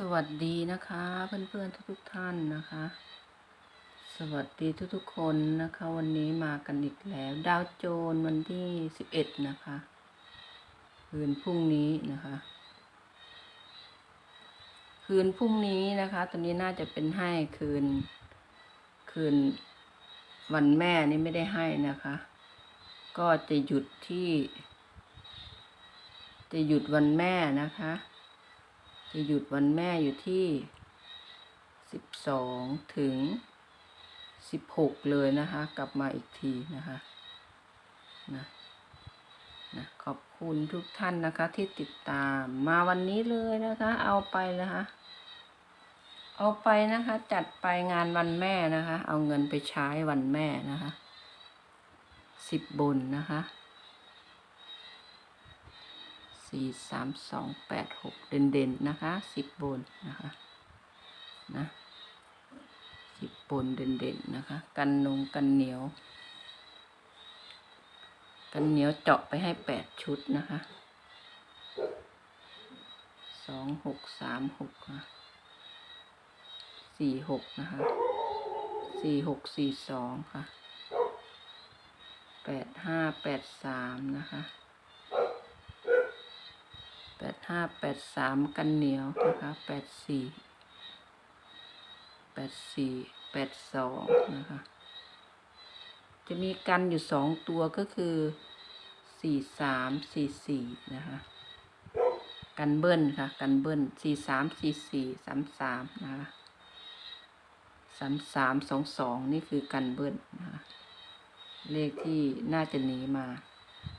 สวัสดีนะคะเพื่อนๆทุกๆท่านนะคะ สวัสดีทุกๆคนนะคะ วันนี้มากันอีกแล้ว ดาวโจนวันที่สิบเอ็ดนะคะคืนพรุ่งนี้นะคะ คืนพรุ่งนี้นะคะตอนนี้น่าจะเป็นให้คืน คืนวันแม่นี่ไม่ได้ให้นะคะ ก็จะหยุดที่ จะหยุดวันแม่นะคะ จะหยุดวันแม่อยู่ที่สิบสองถึงสิบหกเลยนะคะ กลับมาอีกทีนะคะนะนะขอบคุณทุกท่านนะคะที่ติดตามมาวันนี้เลยนะคะ เอาไปนะคะ เอาไปนะคะ จัดไปงานวันแม่นะคะ เอาเงินไปใช้วันแม่นะคะสิบบนนะคะ สี่สามสองแปดหกเด่นๆนะคะสิบบนนะคะนะสิบบนเด่นๆนะคะ กันนงกันเหนียว กันเหนียวเจาะไปให้แปดชุดนะคะสองหกสามหกนะสี่หกนะคะสี่หกสี่สองค่ะแปดห้าแปดสามนะคะ แปดห้าแปดสามกันเหนียวนะคะแปดสี่แปดสี่แปดสองนะคะ จะมีกันอยู่สองตัวก็คือสี่สามสี่สี่นะคะ กันเบิ้ลค่ะ กันเบิ้ลสี่สามสี่สี่สามสามนะคะสามสามสองสองนี่คือกันเบิ้ลนะคะ เลขที่น่าจะหนีมา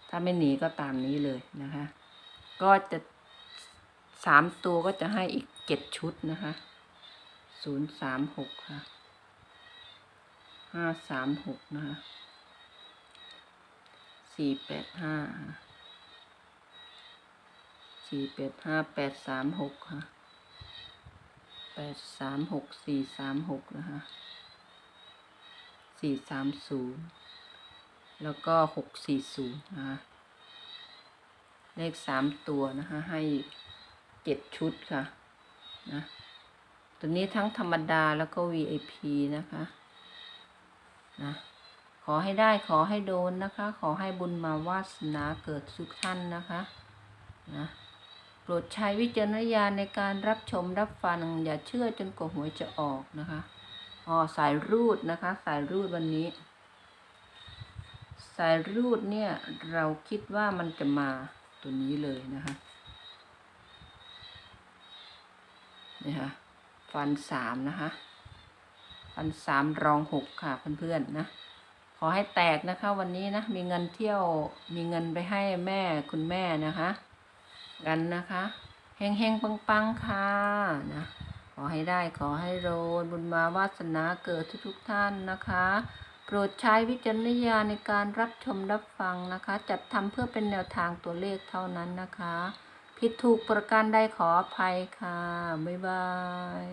ถ้าไม่หนีก็ตามนี้เลยนะคะ ก็จะ สามตัวก็จะให้อีกเจ็ดชุดนะคะศูนย์สามหกค่ะห้าสามหกนะคะสี่แปดห้าสี่แปดห้าแปดสามหกค่ะแปดสามหกสี่สามหกนะคะสี่สามศูนย์แล้วก็หกสี่ศูนย์นะคะเลขสามตัวนะคะให้ เจ็ดชุดค่ะนะตัวนี้ทั้งธรรมดาแล้วก็ VIP นะคะนะขอให้ได้ขอให้โดนนะคะ ขอให้บุญมาวาสนาเกิดทุกท่านนะคะนะโปรดใช้วิจารณญาณในการรับชมรับฟังอย่าเชื่อจนกว่าหวยจะออกนะคะอ๋อสายรูดนะคะ สายรูดวันนี้ สายรูดเนี่ยเราคิดว่ามันจะมาตัวนี้เลยนะคะ นี่ค่ะ ฟันสามนะคะ ฟันสามรองหกค่ะเพื่อนๆนะ ขอให้แตกนะคะ วันนี้นะ มีเงินเที่ยว มีเงินไปให้แม่คุณแม่นะคะ กันนะคะเฮงเฮงปังปังๆค่ะนะ ขอให้ได้ขอให้โรยบุญมาวาสนาเกิดทุกๆท่านนะคะ โปรดใช้วิจารณญาณในการรับชมรับฟังนะคะ จัดทำเพื่อเป็นแนวทางตัวเลขเท่านั้นนะคะ ผิดถูกประการใดขออภัยค่ะ บ๊ายบาย